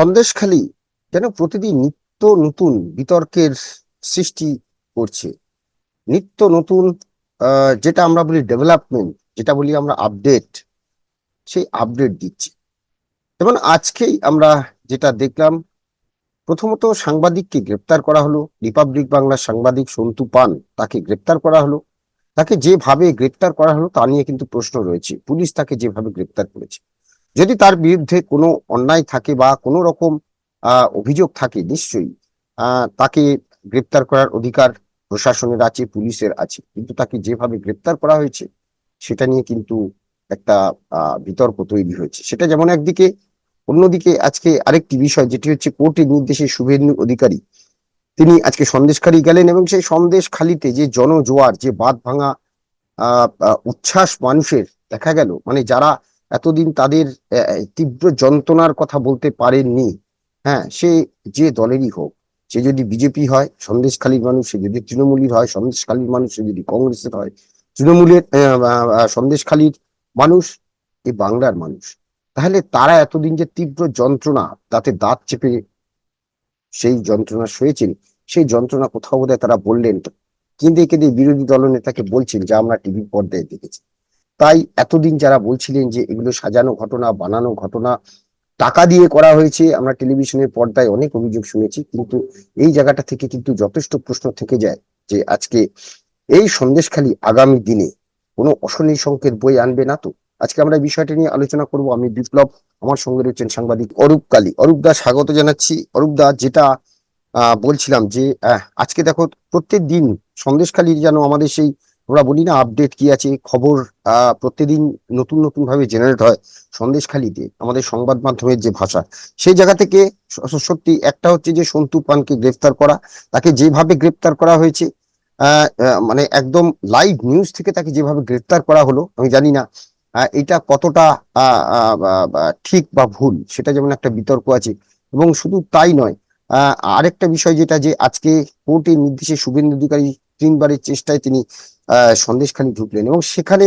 সন্দেশখালি যেন প্রতিদিন নিত্য নতুন বিতর্কের সৃষ্টি করছে। নিত্য নতুন যেটা আমরা বলি ডেভেলপমেন্ট যেটা বলি আমরা আপডেট সেই আপডেট দিচ্ছে। যেমন আজকেই আমরা যেটা দেখলাম, প্রথমত সাংবাদিককে গ্রেপ্তার করা হলো। রিপাবলিক বাংলার সাংবাদিক সন্তু পান তাকে গ্রেপ্তার করা হলো। তাকে যেভাবে গ্রেপ্তার করা হলো তা নিয়ে কিন্তু প্রশ্ন রয়েছে। পুলিশ তাকে যেভাবে গ্রেপ্তার করেছে। যদি তার বিরুদ্ধে কোনো অন্যায় থাকে বা কোনো রকম অভিযোগ থাকে, নিশ্চয়ই তাকে গ্রেপ্তার করার অধিকার প্রশাসনের আছে, পুলিশের আছে। কিন্তু তাকে যেভাবে গ্রেপ্তার করা হয়েছে, সেটা নিয়ে কিন্তু একটা বিতর্ক তৈরি হয়েছে। সেটা যেমন একদিকে, অন্যদিকে আজকে আরেকটি বিষয়, যেটি হচ্ছে কোর্টের নির্দেশে শুভেন্দু অধিকারী, তিনি আজকে সন্দেশখালী গেলেন এবং সেই সন্দেশখালীতে যে জনজোয়ার, যে বাঁধ ভাঙা উচ্ছ্বাস মানুষের, দেখা গেল মানে যারা এতদিন তাদের তীব্র যন্ত্রণার কথা বলতে পারেননি। হ্যাঁ সে যে দলেরই হোক, সে যদি বিজেপি হয়, সন্দেশখালীর মানুষ, সে যদি তৃণমূলীর হয়, সন্দেশখালীর মানুষ, সে যদি কংগ্রেসের হয়, তৃণমূলের সন্দেশখালীর মানুষ এই বাংলার মানুষ, তাহলে তারা এতদিন যে তীব্র যন্ত্রণা, তাতে দাঁত চেপে সেই যন্ত্রণা সয়েছেন, সেই যন্ত্রণা কোথাও বোধহয় তারা বললেন কেঁদে কেঁদে বিরোধী দলনেতাকে বলছেন যা, আমরা টিভির পর্দায় দেখেছি। তাই এতদিন যারা বলছিলেন যে এগুলো সাজানো ঘটনা, বানানো ঘটনা, টাকা দিয়ে করা হয়েছে, আমরা টেলিভিশনের পর্দায় অনেক অভিযোগ শুনেছি, কিন্তু এই জায়গাটা থেকে কিন্তু যথেষ্ট প্রশ্ন থেকে যায় যে আজকে এই সন্দেশখালী আগামী দিনে কোনো অশনি সংকেত বই আনবে না তো? আজকে আমরা এই বিষয়টা নিয়ে আলোচনা করব। আমি বিপ্লব, আমার সঙ্গে রয়েছেন সাংবাদিক অরূপ কালী। অরূপ দা, স্বাগত জানাচ্ছি। অরূপ দা, যেটা বলছিলাম যে আজকে দেখো প্রত্যেক দিন সন্দেশখালীর যেন আমাদের সেই আমরা বলি না আপডেট কি আছে, খবর আহ প্রত্যেকদিন নতুন নতুন ভাবে জেনারেট হয় সন্দেশখালীতে আমাদের সংবাদ মাধ্যমের যে ভাষা। সেই জায়গা থেকে সত্যি একটা হচ্ছে যে সন্তু পানকে গ্রেফতার করা, তাকে যেভাবে গ্রেফতার করা হয়েছে মানে একদম লাইভ নিউজ থেকে তাকে যেভাবে গ্রেফতার করা হলো, আমি জানি না এটা কতটা ঠিক বা ভুল, সেটা যেমন একটা বিতর্ক আছে, এবং শুধু তাই নয় আরেকটা বিষয় যেটা যে আজকে কোর্টের নির্দেশে শুভেন্দু অধিকারী তিনবারের চেষ্টায় তিনি সন্দেশখালী ঢুকলেন এবং সেখানে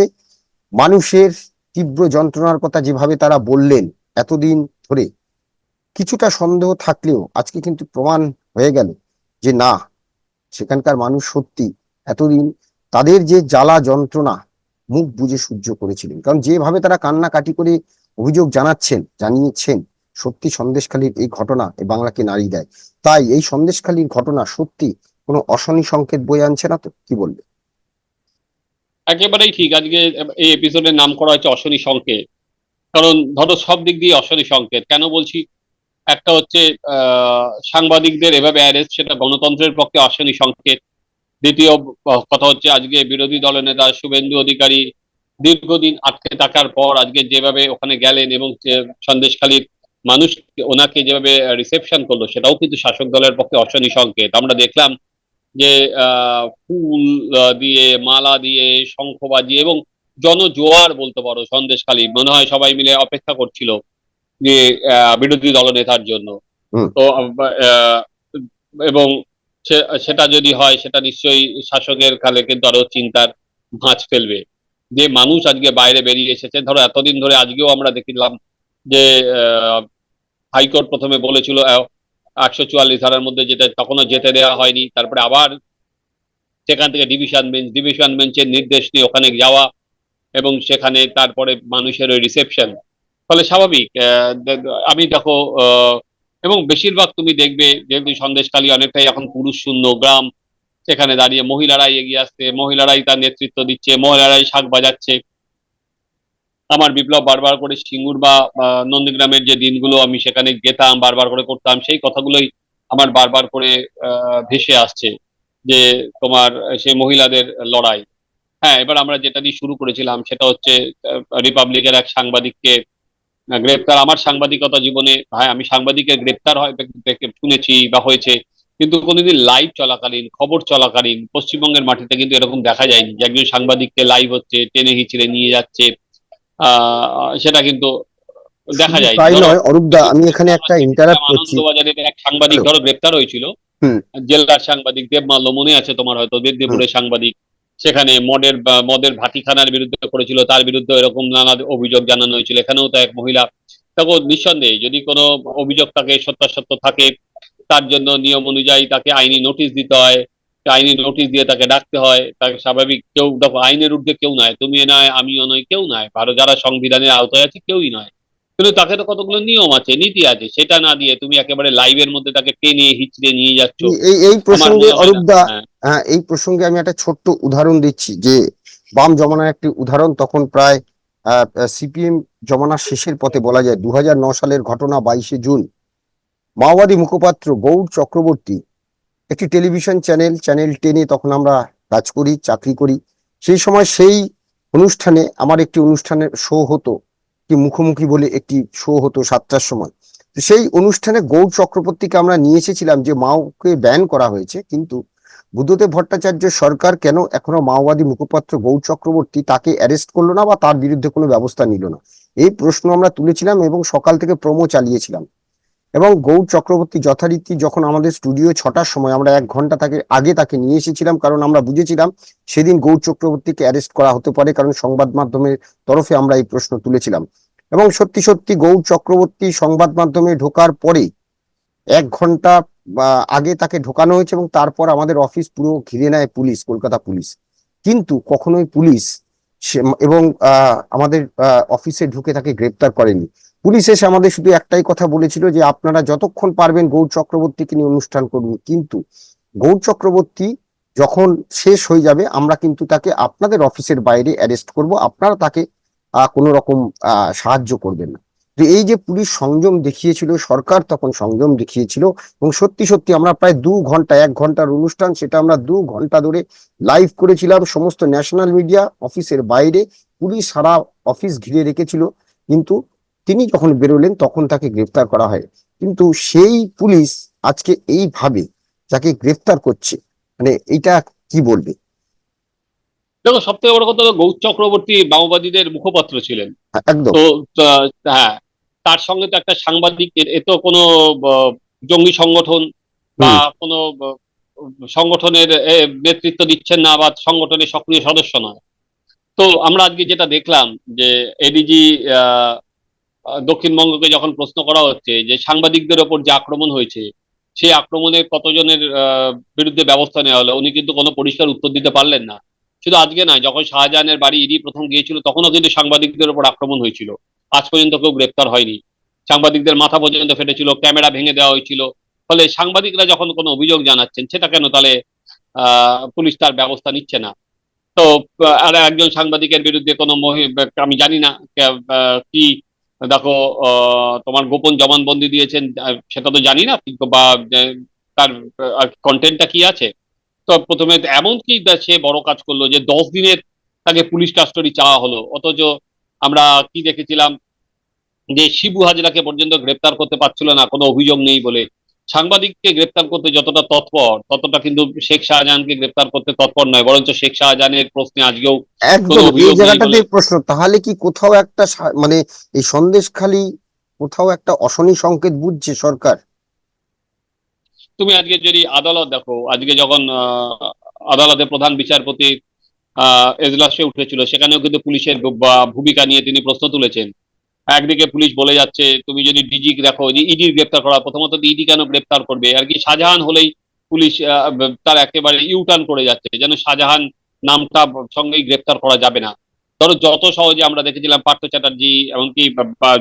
মানুষের তীব্র যন্ত্রণার কথা যেভাবে তারা বললেন এতদিন ধরে, কিছুটা সন্দেহ থাকলেও আজকে কিন্তু প্রমাণ হয়ে গেল যে না, সেখানকার মানুষ সত্যি এতদিন তাদের যে জ্বালা যন্ত্রণা, মুখ বুজে সহ্য করেছিলেন। কারণ যেভাবে তারা কান্নাকাটি করে অভিযোগ জানাচ্ছেন, জানিয়েছেন, সত্যি সন্দেশখালীর এই ঘটনা এই বাংলাকে নাড়ি দেয়। তাই এই সন্দেশখালীর ঘটনা সত্যি কোনো অশনি সংকেত বয়ে আনছে না তো? কি বলবে? একেবারেই ঠিক। আজকে এই এপিসোডের নাম করা হয়েছে অশনি সংকেত। কারণ ধরো সব দিক দিয়ে অশনি সংকেত। কেন বলছি? একটা হচ্ছে সাংবাদিকদের এভাবে অ্যারেস্ট সেটা গণতন্ত্রের পক্ষে অশনি সংকেত। দ্বিতীয় কথা হচ্ছে আজকে বিরোধী দলনেতা শুভেন্দু অধিকারী দীর্ঘদিন আটকে থাকার পর আজকে যেভাবে ওখানে গেলেন এবং সন্দেশখালীর মানুষ ওনাকে যেভাবে রিসেপশন করল, সেটাও কিন্তু শাসক দলের পক্ষে অশনি সংকেত। আমরা দেখলাম যে আহ, ফুল দিয়ে মালা দিয়ে শঙ্খ বাজিয়ে এবং জনজোয়ার বলতে পারো সন্দেশখালী মনে হয় সবাই মিলে অপেক্ষা করছিল যে বিরোধী দলনেতার জন্য। তো এবং সেটা যদি হয় সেটা নিশ্চয়ই শাসকের কালে কিন্তু আরও চিন্তার ভাঁজ ফেলবে। যে মানুষ আজকে বাইরে বেরিয়ে এসেছে ধরো এতদিন ধরে আজকেও আমরা দেখলাম যে আহ, হাইকোর্ট প্রথমে বলেছিল একশো চুয়াল্লিশ ধারার মধ্যে যেটা তখনও যেতে দেওয়া হয়নি, তারপরে আবার সেখান থেকে ডিভিশন বেঞ্চ ডিভিশন বেঞ্চের নির্দেশ নিয়ে ওখানে যাওয়া এবং সেখানে তারপরে মানুষের ওই রিসেপশন ফলে স্বাভাবিক আমি দেখো এবং বেশিরভাগ তুমি দেখবে, যেহেতু সন্দেশখালী অনেকটাই এখন পুরুষ শূন্য গ্রাম, সেখানে দাঁড়িয়ে মহিলারাই এগিয়ে আসছে, মহিলারাই তার নেতৃত্ব দিচ্ছে, মহিলারাই শাক বাজাচ্ছে। আমার বিপ্লব বারবার করে সিঙ্গুর বা নন্দীগ্রামের যে দিনগুলো আমি সেখানে যেতাম বারবার করে করতাম, সেই কথাগুলোই আমার বারবার করে ভেসে আসছে যে তোমার সেই মহিলাদের লড়াই। হ্যাঁ এবার আমরা যেটা দিয়ে শুরু করেছিলাম সেটা হচ্ছে রিপাবলিকের এক সাংবাদিককে গ্রেপ্তার। আমার সাংবাদিকতা জীবনে হ্যাঁ আমি সাংবাদিকের গ্রেপ্তার হয় শুনেছি বা হয়েছে, কিন্তু কোনোদিন লাইভ চলাকালীন, খবর চলাকালীন, পশ্চিমবঙ্গের মাটিতে কিন্তু এরকম দেখা যায়নি যে একজন সাংবাদিককে লাইভ হচ্ছে, টেনে হিচড়ে নিয়ে যাচ্ছে সেটা কিন্তু দেখা যায়। তাই নয় অরূপদা আমি এখানে একটা ইন্টারাপ্ট করছি। আনন্দবাজারের এক সাংবাদিক ধরো গ্রেপ্তার হয়েছিল। জেলার সাংবাদিক দেবমাল্য মনে আছে তোমার হয়তো দেবদেবপুরের সাংবাদিক। সেখানে মদের মদের ভাটিখানার বিরুদ্ধে করেছিল তার বিরুদ্ধে এরকম নানা অভিযোগ জানানো হয়েছিল। এখানেও তো এক মহিলা। দেখো নিঃসন্দেহে যদি কোনো অভিযোগ থাকে সত্যাসত্য থাকে তার জন্য নিয়ম অনুযায়ী তাকে আইনি নোটিশ দিতে হয়। আইনি নোটিশ দিয়ে তাকে ডাকতে হয় তাকে স্বাভাবিক কেউ দেখো আইনের ঊর্ধ্বে কেউ নয় তুমি নয় আমিও নয় কেউ নয় ভারত যারা সংবিধানের আওতায় আছে কেউই নয়। কিন্তু তাকে তো কতগুলো নিয়ম আছে নীতি আছে সেটা না দিয়ে তুমি একেবারে লাইভের মধ্যে তাকে টেনে হিচড়ে নিয়ে যাচ্ছ। এই এই প্রসঙ্গে অরূপদা হ্যাঁ। হ্যাঁ এই প্রসঙ্গে আমি একটা ছোট্ট উদাহরণ দিচ্ছি যে বাম জমানার একটি উদাহরণ তখন প্রায় সিপিএম জমানার শেষের পথে বলা যায় দু সালের ঘটনা বাইশে জুন। মাওবাদী মুখপাত্র গৌড় চক্রবর্তী একটি টেলিভিশন চ্যানেল চ্যানেল টেনে তখন আমরা কাজ করি, চাকরি করি। সেই সময় সেই অনুষ্ঠানে আমার একটি অনুষ্ঠানের শো হতো কি মুখোমুখি বলে একটি শো হতো সাতটার সময়। সেই অনুষ্ঠানে গৌর চক্রবর্তীকে আমরা নিয়ে এসেছিলাম যে মাওকে ব্যান করা হয়েছে, কিন্তু বুদ্ধদেব ভট্টাচার্য সরকার কেন এখনও মাওবাদী মুখপাত্র গৌর চক্রবর্তী তাকে অ্যারেস্ট করল না বা তার বিরুদ্ধে কোনো ব্যবস্থা নিল না? এই প্রশ্ন আমরা তুলেছিলাম এবং সকাল থেকে প্রোমো চালিয়েছিলাম। এবং গৌর চক্রবর্তী যথারীতি যখন আমাদের স্টুডিও ছটার সময় আমরা এক ঘণ্টা তাকে, আগে তাকে নিয়ে এসেছিলাম, কারণ আমরা বুঝেছিলাম সেদিন গৌর চক্রবর্তীকে অ্যারেস্ট করা হতে পারে, কারণ সংবাদ মাধ্যমের তরফে আমরা এই প্রশ্ন তুলেছিলাম। এবং সত্যি সত্যি গৌর চক্রবর্তী সংবাদ মাধ্যমে ঢোকার পরে এক ঘণ্টা আগে তাকে ঢোকানো হয়েছে এবং তারপর আমাদের অফিস পুরো ঘিরে নেয় পুলিশ, কলকাতা পুলিশ। কিন্তু কখনোই পুলিশ এবং আমাদের অফিসে ঢুকে তাকে গ্রেপ্তার করেনি। পুলিশ এসে আমাদের শুধু একটাই কথা বলেছিল যে আপনারা যতক্ষণ পারবেন গৌর চক্রবর্তীকে নিয়ে অনুষ্ঠান করুন। কিন্তু গৌর চক্রবর্তী যখন শেষ হয়ে যাবে, আমরা কিন্তু তাকে আপনাদের অফিসের বাইরে অ্যারেস্ট করব। আপনারা তাকে কোনো রকম সাহায্য করবেন না। তো এই যে পুলিশ সংযম দেখিয়েছিল, সরকার তখন সংযম দেখিয়েছিল এবং সত্যি সত্যি আমরা প্রায় দু ঘণ্টা, এক ঘণ্টার অনুষ্ঠান, সেটা আমরা দু ঘণ্টা ধরে লাইভ করেছিলাম। সমস্ত ন্যাশনাল মিডিয়া অফিসের বাইরে পুলিশ সারা অফিস ঘিরে রেখেছিল। কিন্তু তিনি যখন বেরোলেন তখন তাকে গ্রেফতার করা হয়। কিন্তু সেই পুলিশ আজকে এইভাবে যাকে গ্রেফতার করছে মানে এটা কি বলবে? দেখো সব থেকে বড় কথা গৌর চক্রবর্তী মাওবাদীদের মুখপাত্র ছিলেন। হ্যাঁ, একদম। তো হ্যাঁ তার সঙ্গে তো একটা সাংবাদিক এ- এ তো কোনো জঙ্গি সংগঠন বা কোনো সংগঠনের নেতৃত্ব দিচ্ছেন না বা সংগঠনের সক্রিয় সদস্য নয়। তো আমরা আজকে যেটা দেখলাম যে এডিজি দক্ষিণবঙ্গকে যখন প্রশ্ন করা হচ্ছে যে সাংবাদিকদের ওপর যে আক্রমণ হয়েছে, সেই আক্রমণে কতজনের বিরুদ্ধে ব্যবস্থা নেওয়া হলো, উনি কিন্তু কোনো পরিষ্কার উত্তর দিতে পারলেন না। শুধু আজকে নয়, যখন শাহজাহানের বাড়ি ইডি প্রথম গিয়েছিল, তখনও কিন্তু সাংবাদিকদের ওপর আক্রমণ হয়েছিল। আজ পর্যন্ত কেউ গ্রেপ্তার হয়নি। সাংবাদিকদের মাথা পর্যন্ত ফেটেছিল, ক্যামেরা ভেঙে দেওয়া হয়েছিল। ফলে সাংবাদিকরা যখন কোনো অভিযোগ জানাচ্ছেন, সেটা কেন তাহলে পুলিশ তার ব্যবস্থা নিচ্ছে না? তো আর একজন সাংবাদিকের বিরুদ্ধে কোনো আমি জানি না কি দেখো তোমার গোপন জবানবন্দি দিয়েছেন সেটা তো জানি না বা তার কন্টেন্টটা কি আছে? তো প্রথমে এমনকি কি সে বড় কাজ করল যে, দশ দিনের তাকে পুলিশ কাস্টডি চাওয়া হলো, অথচ আমরা কি দেখেছিলাম যে, শিবু হাজরাকে পর্যন্ত গ্রেপ্তার করতে পারছিল না, কোনো অভিযোগ নেই বলে। সাংবাদিককে গ্রেপ্তার করতে যতটা তৎপর ততটা কিন্তু শেখ শাহজাহানকে গ্রেপ্তার করতে তৎপর নয় বরঞ্চ শেখ শাহজাহানের প্রশ্নে আজকেও একদম এই জায়গাটাতে প্রশ্ন। তাহলে কি কোথাও একটা মানে এই সন্দেশখালি কোথাও একটা অশনি সংকেত বুঝছে সরকার? তুমি আজকে যদি আদালত দেখো আজকে যখন আহ, আদালতের প্রধান বিচারপতি আহ এজলাসে উঠেছিল সেখানেও কিন্তু পুলিশের ভূমিকা নিয়ে তিনি প্রশ্ন তুলেছেন। একদিকে পুলিশ বলে যাচ্ছে, তুমি যদি ডিজি দেখো, যে ইডি গ্রেপ্তার করা, প্রথমত ইডি কেন গ্রেপ্তার করবে? আর কি শাহজাহান হলেই পুলিশ তার একেবারে ইউটার্ন করে যাচ্ছে, যেন শাহজাহান নামটা সঙ্গেই গ্রেপ্তার করা যাবে না। ধরো যত সহজে আমরা দেখেছিলাম পার্থ চ্যাটার্জি, এমনকি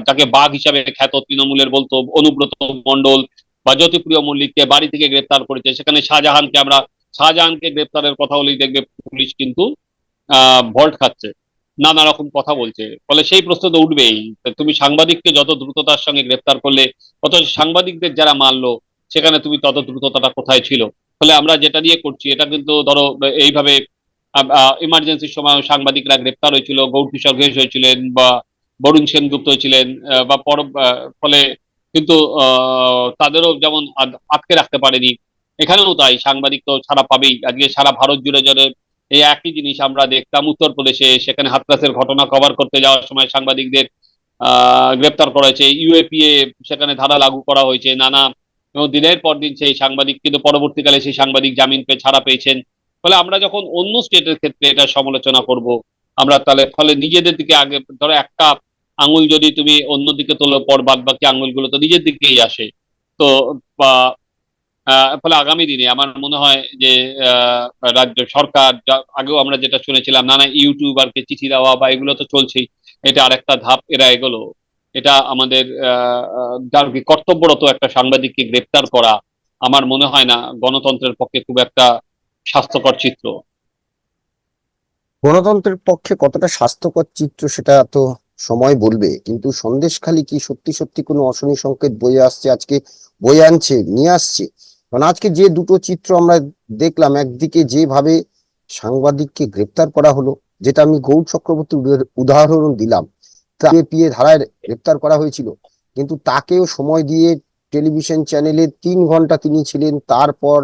যাকে বাঘ হিসাবে খ্যাত তৃণমূলের বলতো, অনুব্রত মন্ডল বা জ্যোতিপ্রিয় মল্লিককে বাড়ি থেকে গ্রেপ্তার করেছে, সেখানে শাহজাহানকে আমরা, শাহজাহানকে গ্রেপ্তারের কথা হলেই দেখবে পুলিশ কিন্তু, আহ, ভল্ট খাচ্ছে। নানা রকম কথা বলছে। ফলে সেই প্রশ্ন তো উঠবেই। তুমি সাংবাদিককে যত দ্রুততার সঙ্গে গ্রেপ্তার করলে, অথচ সাংবাদিকদের যারা মারলো, সেখানে তুমি তত দ্রুততাটা কোথায় ছিল? ফলে আমরা যেটা দিয়ে করছি, এটা কিন্তু ধরো, এইভাবে ইমার্জেন্সির সময় সাংবাদিকরা গ্রেপ্তার হয়েছিল, গৌর কিশোর ঘোষ হয়েছিলেন বা বরুণ সেনগুপ্ত হয়েছিলেন বা পর ফলে কিন্তু তাদেরও যেমন আটকে রাখতে পারেনি। এখানেও তাই, সাংবাদিক তো ছাড়া পাবেই। আজকে সারা ভারত জুড়ে জুড়ে এই একই জিনিস আমরা দেখতাম উত্তরপ্রদেশে, সেখানে হাতরাসের ঘটনা কভার করতে যাওয়ার সময় সাংবাদিকদের গ্রেপ্তার করা হয়েছে ইউএপিএ সেখানে ধারা লাগু করা হয়েছে, নানা, এবং দিনের পর দিন সেই সাংবাদিক কিন্তু পরবর্তীকালে সেই সাংবাদিক জামিন পেয়ে ছাড়া পেয়েছেন। ফলে আমরা যখন অন্য স্টেটের ক্ষেত্রে এটা সমালোচনা করব, আমরা তাহলে, ফলে নিজেদের দিকে আগে, ধরো একটা আঙুল যদি তুমি অন্যদিকে তোলো, পর বাদ বাকি আঙুলগুলো তো নিজের দিকেই আসে। তো ফলে আগামী দিনে আমার মনে হয় যে রাজ্য সরকার আগেও আমরা যেটা শুনেছিলাম, নানা ইউটিউবারকে চিঠি দেওয়া বা এগুলো তো চলছেই, এটা আরেকটা ধাপ এরা এগোলো। এটা আমাদের যার কর্তব্যরত একটা সাংবাদিককে গ্রেপ্তার করা আমার মনে হয় না গণতন্ত্রের পক্ষে খুব একটা স্বাস্থ্যকর চিত্র। গণতন্ত্রের পক্ষে কতটা স্বাস্থ্যকর চিত্র সেটা তো সময় বলবে, কিন্তু সন্দেশখালী কি সত্যি সত্যি কোনো অশনি সংকেত বয়ে আসছে, আজকে বয়ে আনছে, নিয়ে আসছে? কারণ আজকে যে দুটো চিত্র আমরা দেখলাম, একদিকে যেভাবে সাংবাদিককে গ্রেপ্তার করা হলো, যেটা আমি গৌর চক্রবর্তী উদাহরণ দিলাম পিএ ধারায় গ্রেপ্তার করা হয়েছিল। কিন্তু তাকেও সময় দিয়ে টেলিভিশন চ্যানেলে তিন ঘণ্টা তিনি ছিলেন, তারপর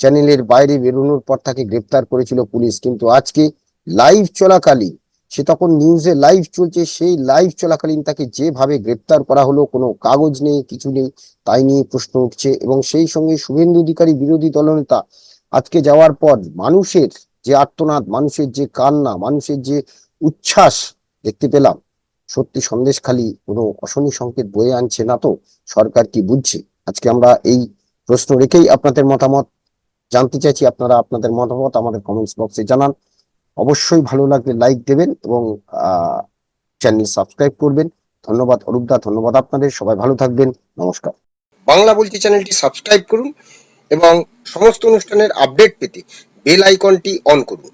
চ্যানেলের বাইরে বেরোনোর পর তাকে গ্রেপ্তার করেছিল পুলিশ। কিন্তু আজকে লাইভ চলাকালীন সে তখন নিউজে লাইভ চলছে, সেই লাইভ চলাকালীন তাকে যেভাবে গ্রেপ্তার করা হলো, কোনো কাগজ নেই, কিছু নেই, তাই নিয়ে প্রশ্ন উঠছে এবং সেই সঙ্গে শুভেন্দু অধিকারী, বিরোধী দলনেতা আজকে যাওয়ার পর মানুষের যে আর্তনাদ, মানুষের যে কান্না, মানুষের যে উচ্ছ্বাস দেখতে পেলাম। সত্যি সন্দেশখালী কোনো অশনি সংকেত বয়ে আনছে না তো, সরকার কি বুঝছে? আজকে আমরা এই প্রশ্ন রেখেই আপনাদের মতামত জানতে চাইছি। আপনারা আপনাদের মতামত আমাদের কমেন্টস বক্সে জানান। অবশ্যই ভালো লাগলে লাইক দেবেন এবং চ্যানেল সাবস্ক্রাইব করবেন। ধন্যবাদ অরূপ দা, ধন্যবাদ আপনাদের। সবাই ভালো থাকবেন। নমস্কার। বাংলা বলছি চ্যানেলটি সাবস্ক্রাইব করুন এবং সমস্ত অনুষ্ঠানের আপডেট পেতে বেল আইকনটি অন করুন।